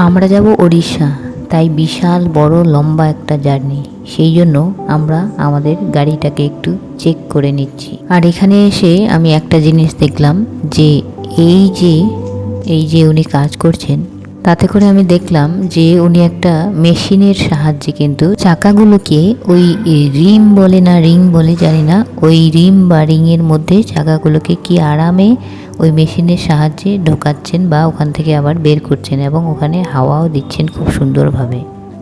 আমরা যাব ওড়িশা। তাই বিশাল, বড়, লম্বা একটা জার্নি। সেই জন্য আমরা আমাদের গাড়িটাকে একটু চেক করে নিচ্ছি। আর এখানে এসে আমি একটা জিনিস দেখলাম যে এই যে এই যে উনি কাজ করছেন, তাতে করে আমি দেখলাম যে উনি একটা মেশিনের সাহায্যে কিন্তু চাকাগুলোকে ওই রিম বলে না রিং বলে জানি না, ওই রিম বা রিংয়ের মধ্যে চাকাগুলোকে কি আরামে ওই মেশিনের সাহায্যে ঢোকাচ্ছেন বা ওখান থেকে আবার বের করছেন এবং ওখানে হাওয়াও দিচ্ছেন খুব সুন্দরভাবে।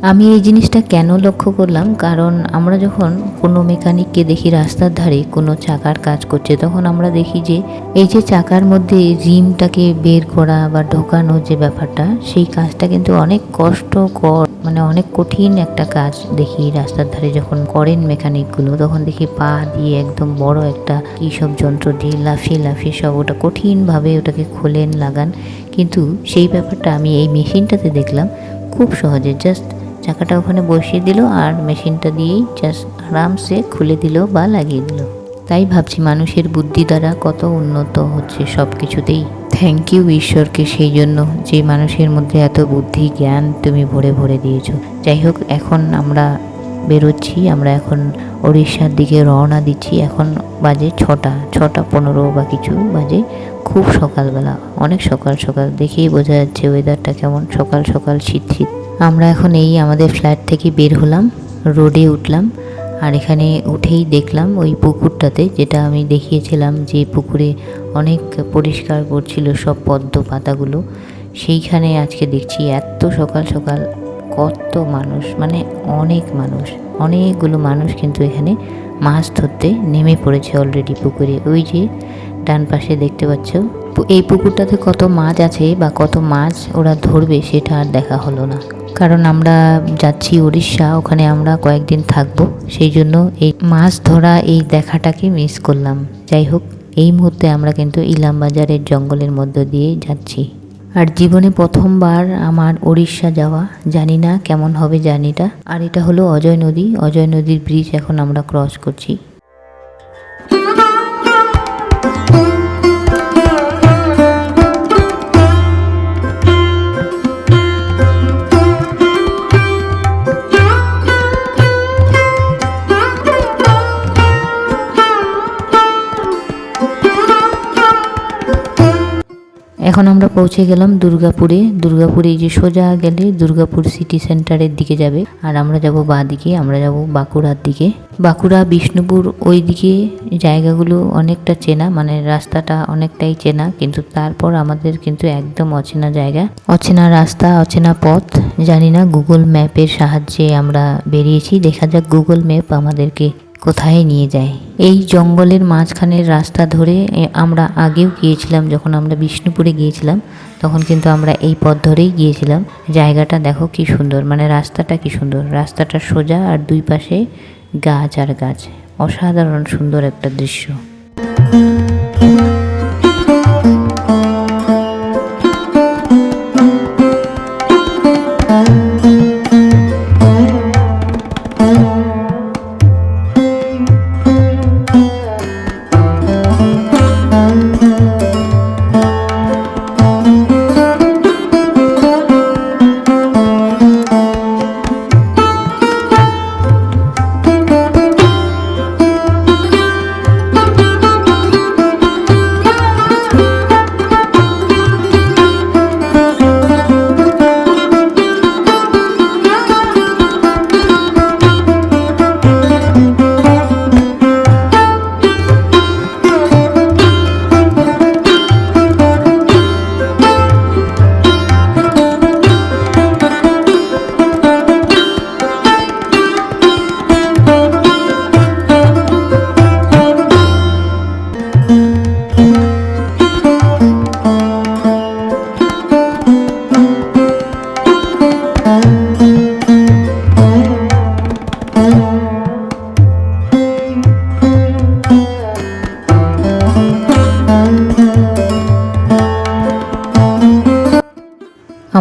আমি এই জিনিসটা কেন লক্ষ্য করলাম? কারণ আমরা যখন কোনো মেকানিককে দেখি রাস্তার ধারে কোনো চাকার কাজ করছে, তখন আমরা দেখি যে এই যে চাকার মধ্যে রিমটাকে বের করা বা ঢোকানো যে ব্যাপারটা, সেই কাজটা কিন্তু অনেক কষ্টকর মানে অনেক কঠিন একটা কাজ দেখি রাস্তার ধারে যখন করেন মেকানিকগুলো, তখন দেখি পা দিয়ে একদম বড় একটা কী সব যন্ত্র দিয়ে লাফিয়ে লাফিয়ে সব ওটা কঠিনভাবে ওটাকে খোলেন, লাগান। কিন্তু সেই ব্যাপারটা আমি এই মেশিনটাতে দেখলাম খুব সহজে, জাস্ট চাকাটা ওখানে বসিয়ে দিল আর মেশিনটা দিয়েই জাস্ট আরামসে খুলে দিল বা লাগিয়ে দিল। তাই ভাবছি মানুষের বুদ্ধি দ্বারা কত উন্নত হচ্ছে সব কিছুতেই থ্যাংক ইউ ঈশ্বরকে সেই জন্য যে মানুষের মধ্যে এত বুদ্ধি, জ্ঞান তুমি ভরে ভরে দিয়েছ। যাই হোক, এখন আমরা বেরোচ্ছি, আমরা এখন ওড়িশার দিকে রওনা দিচ্ছি। এখন বাজে ছটা ছটা পনেরো বা কিছু বাজে। খুব সকালবেলা, অনেক সকাল সকাল। দেখেই বোঝা যাচ্ছে ওয়েদারটা কেমন। সকাল সকাল শীত শীত। আমরা এখন এই আমাদের ফ্ল্যাট থেকে বের হলাম, রোডে উঠলাম, আর এখানে উঠেই দেখলাম ওই পুকুরটাতে, যেটা আমি দেখিয়েছিলাম যে পুকুরে অনেক পরিষ্কার করছিল সব পদ্ম পাতাগুলো, সেইখানে আজকে দেখছি এত সকাল সকাল কত মানুষ মানে অনেক মানুষ, অনেকগুলো মানুষ কিন্তু এখানে মাছ ধরতে নেমে পড়েছে অলরেডি পুকুরে। ওই যে ডান পাশে দেখতে পাচ্ছ, এই পুকুরটাতে কত মাছ আছে বা কত মাছ ওরা ধরবে সেটা আর দেখা হলো না। কারণ আমরা যাচ্ছি উড়িষ্যা ওখানে আমরা কয়েকদিন থাকব। সেই জন্য এই মাছ ধরা এই দেখাটাকে মিস করলাম। যাই হোক, এই মুহূর্তে আমরা কিন্তু ইলাম বাজারের জঙ্গলের মধ্য দিয়ে যাচ্ছি। আর জীবনে প্রথমবার আমার উড়িষ্যা যাওয়া, জানি না কেমন হবে জার্নিটা। আর এটা হলো অজয় নদী। অজয় নদীর ব্রিজ এখন আমরা ক্রস করছি। এখন আমরা পৌঁছে গেলাম দুর্গাপুরে। দুর্গাপুরে যে সোজা গেলে দুর্গাপুর সিটি সেন্টারের দিকে যাবে। আর আমরা যাব বাঁ দিকে, আমরা যাব বাঁকুড়ার দিকে। বাঁকুড়া, বিষ্ণুপুর ওই দিকে জায়গাগুলো অনেকটা চেনা মানে রাস্তাটা অনেকটাই চেনা, কিন্তু তারপর আমাদের কিন্তু একদম অচেনা জায়গা। অচেনা রাস্তা, অচেনা পথ, জানি না গুগল ম্যাপের সাহায্যে আমরা বেরিয়েছি। দেখা যাক গুগল ম্যাপ আমাদেরকে কোথায় নিয়ে যায়। এই জঙ্গলের মাঝখানের রাস্তা ধরে আমরা আগেও গিয়েছিলাম, যখন আমরা বিষ্ণুপুরে গিয়েছিলাম, তখন কিন্তু আমরা এই পথ ধরেই গিয়েছিলাম। জায়গাটা দেখো কি সুন্দর মানে রাস্তাটা কি সুন্দর। রাস্তাটা সোজা আর দুই পাশে গাছ আর গাছ। অসাধারণ সুন্দর একটা দৃশ্য।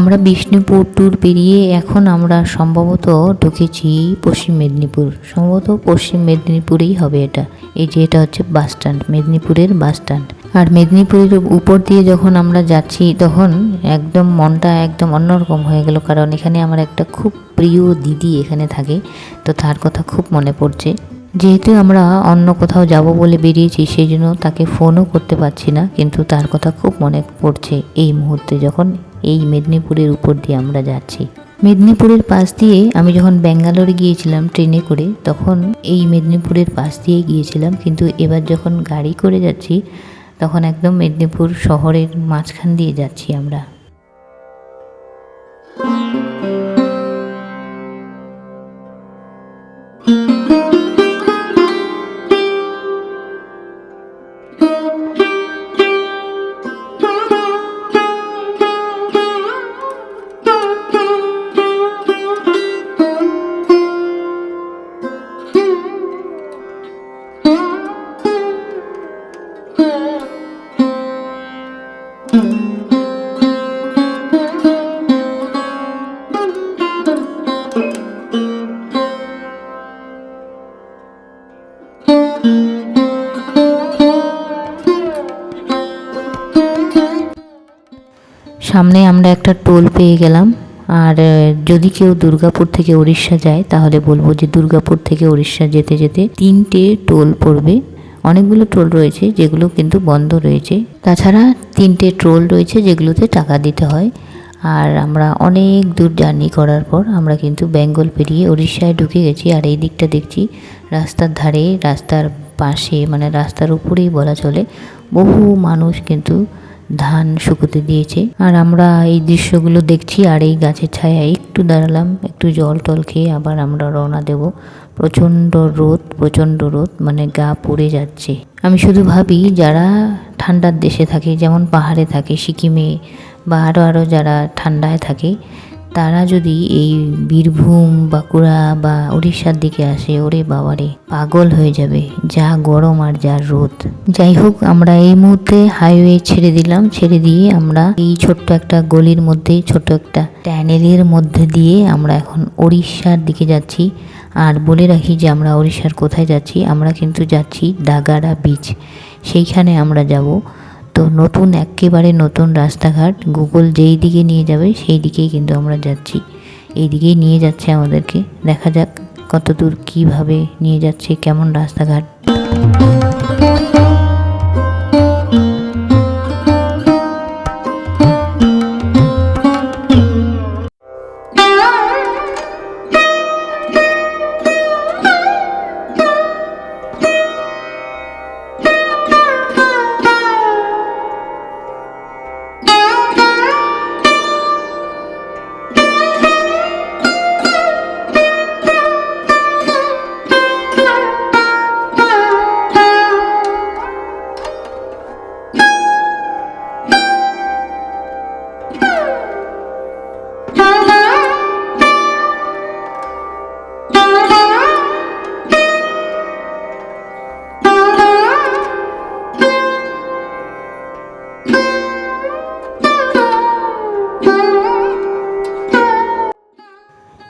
আমরা বিষ্ণুপুর ট্যুর পেরিয়ে এখন আমরা সম্ভবত ঢুকেছি পশ্চিম মেদিনীপুর। সম্ভবত পশ্চিম মেদিনীপুরেই হবে এটা। এই যে এটা হচ্ছে বাস স্ট্যান্ড মেদিনীপুরের বাস স্ট্যান্ড আর মেদিনীপুরের উপর দিয়ে যখন আমরা যাচ্ছি, তখন একদম মনটা একদম অন্যরকম হয়ে গেল। কারণ এখানে আমার একটা খুব প্রিয় দিদি এখানে থাকে, তো তার কথা খুব মনে পড়ছে। যেহেতু আমরা অন্য কোথাও যাব বলে বেরিয়েছি, সেই জন্য তাকে ফোনও করতে পারছি না, কিন্তু তার কথা খুব মনে পড়ছে এই মুহূর্তে যখন। এই মেদিনীপুরের উপর দিয়ে আমরা যাচ্ছি। মেদিনীপুরের পাশ দিয়ে আমি যখন ব্যাঙ্গালোরে গিয়েছিলাম ট্রেনে করে, তখন এই মেদিনীপুরের পাশ দিয়ে গিয়েছিলাম। কিন্তু এবার যখন গাড়ি করে যাচ্ছি, তখন একদম মেদিনীপুর শহরের মাঝখান দিয়ে যাচ্ছি আমরা। সামনে আমরা একটা টোল পেয়ে গেলাম। আর যদি কেউ দুর্গাপুর থেকে উড়িষ্যা যায়, তাহলে বলব যে দুর্গাপুর থেকে উড়িষ্যা যেতে যেতে তিনটে টোল পড়বে। অনেকগুলো টোল রয়েছে, যেগুলো কিন্তু বন্ধ রয়েছে। তাছাড়া তিনটে টোল রয়েছে, যেগুলোতে টাকা দিতে হয়। আর আমরা অনেক দূর জার্নি করার পর আমরা কিন্তু বেঙ্গল পেরিয়ে উড়িষ্যায় ঢুকে গেছি। আর এই দিকটা দেখছি, রাস্তার ধারে, রাস্তার পাশে মানে রাস্তার উপরেই বলা চলে, বহু মানুষ কিন্তু ধান শুকোতে দিয়েছে। আর আমরা এই দৃশ্যগুলো দেখছি আর এই গাছের ছায়ায় একটু দাঁড়ালাম, একটু জল টল খেয়ে আবার আমরা রওনা দেব। প্রচণ্ড রোদ প্রচণ্ড রোদ মানে গা পড়ে যাচ্ছে। আমি শুধু ভাবি, যারা ঠান্ডার দেশে থাকে, যেমন পাহাড়ে থাকে, সিকিমে বা আরও আরও যারা ঠান্ডায় থাকে তারা যদি এই বীরভূম, বাঁকুড়া বা উড়িষ্যার দিকে আসে, ওরে বাবারে, পাগল হয়ে যাবে, যা গরম আর যা রোদ। যাই হোক, আমরা এই মুহূর্তে হাইওয়ে ছেড়ে দিলাম, ছেড়ে দিয়ে আমরা এই ছোট্ট একটা গলির মধ্যে ছোট একটা ট্যানেলের মধ্যে দিয়ে আমরা এখন উড়িষ্যার দিকে যাচ্ছি। আর বলে রাখি যে আমরা উড়িষ্যার কোথায় যাচ্ছি, আমরা কিন্তু যাচ্ছি ডাগারা বিচ সেইখানে আমরা যাব। তো নতুন, একেবারে নতুন রাস্তাঘাট। গুগল যেই দিকে নিয়ে যাবে, সেই দিকেই কিন্তু আমরা যাচ্ছি। এই দিকেই নিয়ে যাচ্ছে আমাদেরকে। দেখা যাক কত দূর কীভাবে নিয়ে যাচ্ছে, কেমন রাস্তাঘাট।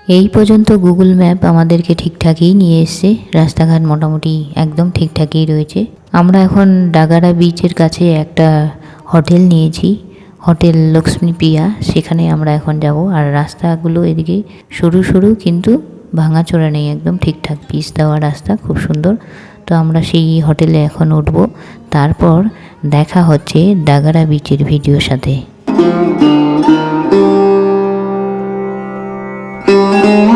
এই পর্যন্ত গুগল ম্যাপ আমাদেরকে ঠিকঠাকই নিয়ে এসছে। রাস্তাঘাট মোটামুটি একদম ঠিকঠাকই রয়েছে। আমরা এখন ডাগারা বিচের কাছে একটা হোটেল নিয়েছি। হোটেল লক্ষ্মী লক্ষ্মীপ্রিয়া সেখানে আমরা এখন যাব। আর রাস্তাগুলো এদিকে সরু সরু কিন্তু ভাঙাচোরা নেই, একদম ঠিকঠাক। পিচ দেওয়া রাস্তা, খুব সুন্দর। তো আমরা সেই হোটেলে এখন উঠব। তারপর দেখা হচ্ছে ডাগারা বিচের ভিডিওর সাথে। thank you.